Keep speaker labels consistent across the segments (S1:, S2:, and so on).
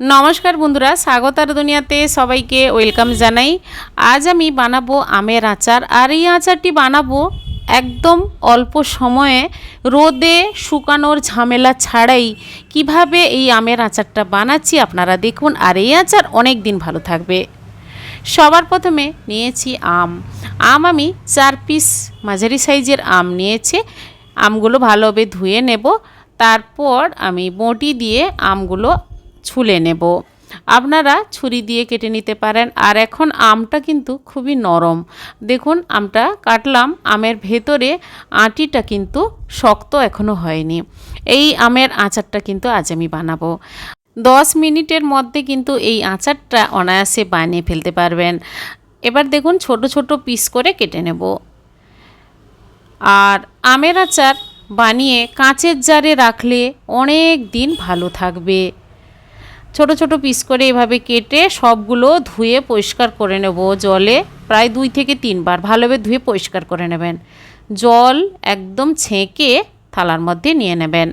S1: নমস্কার বন্ধুরা, স্বাগতার দুনিয়াতে সবাইকে ওয়েলকাম জানাই। আজ আমি বানাবো আমের আচার, আর এই আচারটি বানাবো একদম অল্প সময়ে রোদে শুকানোর ঝামেলা ছাড়াই। কীভাবে এই আমের আচারটা বানাচ্ছি আপনারা দেখুন, আর এই আচার অনেক দিন ভালো থাকবে। সবার প্রথমে নিয়েছি আম। আম আমি চার পিস মাঝারি সাইজের আম নিয়েছি। আমগুলো ভালোভাবে ধুয়ে নেব। তারপর আমি বটি দিয়ে আমগুলো ছুলে নেব। আপনারা ছুরি দিয়ে কেটে নিতে পারেন। আর এখন আমটা কিন্তু খুবই নরম। দেখুন, আমটা কাটলাম। আমের ভেতরে আটিটা কিন্তু শক্ত এখনও হয়নি। এই আমের আচারটা কিন্তু আজ আমি বানাবো। দশ মিনিটের মধ্যে কিন্তু এই আচারটা অনায়াসে বানিয়ে ফেলতে পারবেন। এবার দেখুন, ছোট ছোট পিস করে কেটে নেব। আর আমের আচার বানিয়ে কাঁচের জারে রাখলে অনেক দিন ভালো থাকবে। ছোট ছোট পিস করে এভাবে কেটে সবগুলো ধুয়ে পরিষ্কার করে নেব জলে, প্রায় দুই থেকে তিনবার। ভালোভাবে ধুয়ে পরিষ্কার করে নেবেন। জল একদম ছেঁকে থালার মধ্যে নিয়ে নেবেন।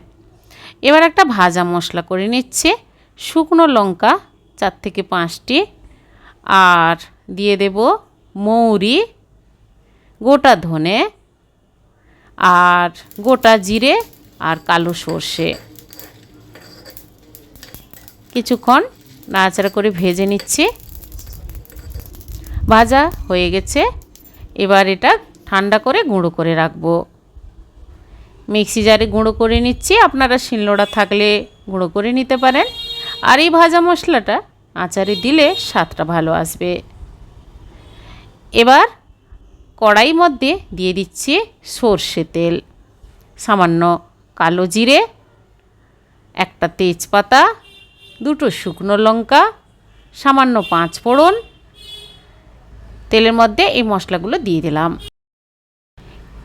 S1: এবার একটা ভাজা মশলা করে নিচ্ছে। শুকনো লঙ্কা, চার থেকে পাঁচটি। আর দিয়ে দেব মৌরি, গোটা ধনে, আর গোটা জিরে আর কালো সর্ষে। কিছুক্ষণ নাড়াচাড়া করে ভেজে নিচ্ছি। ভাজা হয়ে গেছে। এবার এটা ঠান্ডা করে গুঁড়ো করে রাখব। মিক্সি জারে গুঁড়ো করে নিচ্ছি। আপনারা শিলনোড়া থাকলে গুঁড়ো করে নিতে পারেন। আর এই ভাজা মশলাটা আচারে দিলে স্বাদটা ভালো আসবে। এবার কড়াই মধ্যে দিয়ে দিচ্ছি সর্ষে তেল। সামান্য কালো জিরে, একটা তেজপাতা দুটো শুকনো লঙ্কা, সামান্য পাঁচ ফোড়ন, তেলের মধ্যে এই মশলাগুলো দিয়ে দিলাম।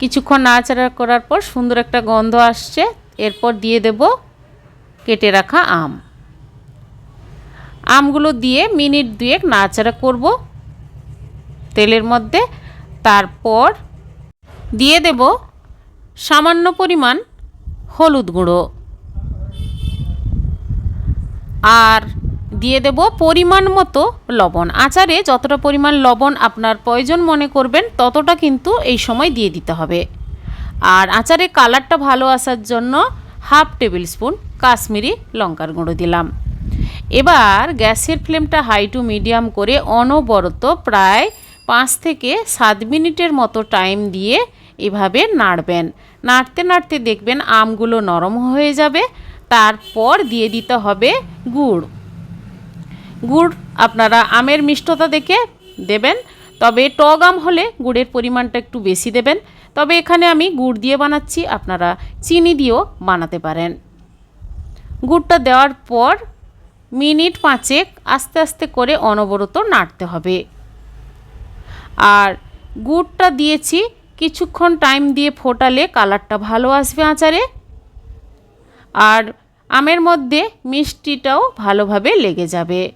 S1: কিছুক্ষণ নাড়াচাড়া করার পর সুন্দর একটা গন্ধ আসছে, এরপর দিয়ে দেব কেটে রাখা আম। আমগুলো দিয়ে মিনিট দুয়েক নাড়াচাড়া করব তেলের মধ্যে, তারপর দিয়ে দেব সামান্য পরিমাণ হলুদ গুঁড়ো। আর দিয়ে দেব পরিমাণ মতো লবণ। আচারে যতটা পরিমাণ লবণ আপনার প্রয়োজন মনে করবেন, ততটা কিন্তু এই সময় দিয়ে দিতে হবে। আর আচারে কালারটা ভালো আসার জন্য হাফ টেবিল স্পুন কাশ্মীরি লঙ্কার গুঁড়ো দিলাম। এবার গ্যাসের ফ্লেমটা হাই টু মিডিয়াম করে অনবরত প্রায় পাঁচ থেকে সাত মিনিটের মতো টাইম দিয়ে এভাবে নাড়বেন। নাড়তে নাড়তে দেখবেন আমগুলো নরম হয়ে যাবে তারপর দিয়ে দিতে হবে গুড়। গুড় আপনারা আমের মিষ্টতা দেখে দেবেন, তবে টক আম হলে গুড়ের পরিমাণটা একটু বেশি দেবেন। তবে এখানে আমি গুড় দিয়ে বানাচ্ছি, আপনারা চিনি দিয়েও বানাতে পারেন। গুড়টা দেওয়ার পর মিনিট পাঁচেক আস্তে আস্তে করে অনবরত নাড়তে হবে। আর গুড়টা দিয়েছি, কিছুক্ষণ টাইম দিয়ে ফোটালে কালারটা ভালো আসবে আচারে। আর আমের মধ্যে মিষ্টিটাও ভালোভাবে লেগে যাবে।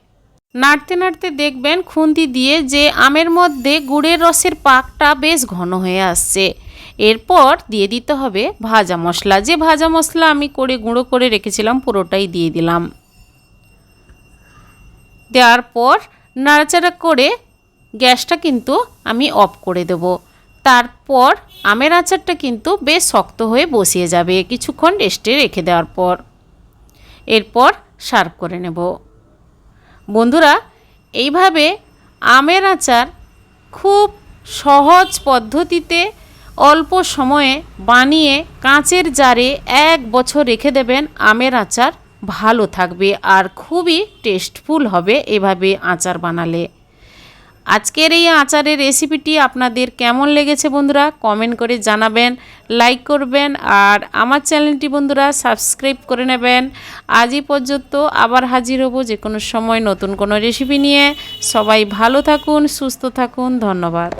S1: নাড়তে নাড়তে দেখবেন খুন্তি দিয়ে যে আমের মধ্যে গুড়ের রসের পাকটা বেশ ঘন হয়ে আসছে। এরপর দিয়ে দিতে হবে ভাজা মশলা। যে ভাজা মশলা আমি করে গুঁড়ো করে রেখেছিলাম পুরোটাই দিয়ে দিলাম। দেওয়ার পর নাড়াচাড়া করে গ্যাসটা কিন্তু আমি অফ করে দেব। তারপর আমের আচারটা কিন্তু বেশ শক্ত হয়ে বসিয়ে যাবে কিছুক্ষণ রেস্টে রেখে দেওয়ার পর। এরপর সার্ভ করে নেব। বন্ধুরা, এইভাবে আমের আচার খুব সহজ পদ্ধতিতে অল্প সময়ে বানিয়ে কাঁচের জারে এক বছর রেখে দেবেন, আমের আচার ভালো থাকবে আর খুবই টেস্টফুল হবে এভাবে আচার বানালে। আজকের এই আচারের রেসিপিটি আপনাদের কেমন লেগেছে বন্ধুরা কমেন্ট করে জানাবেন লাইক করবেন আর আমার চ্যানেলটি বন্ধুরা সাবস্ক্রাইব করে নেবেন। আজই পর্যন্ত আবার হাজির হব যে কোনো সময় নতুন কোনো রেসিপি নিয়ে। সবাই ভালো থাকুন, সুস্থ থাকুন, ধন্যবাদ।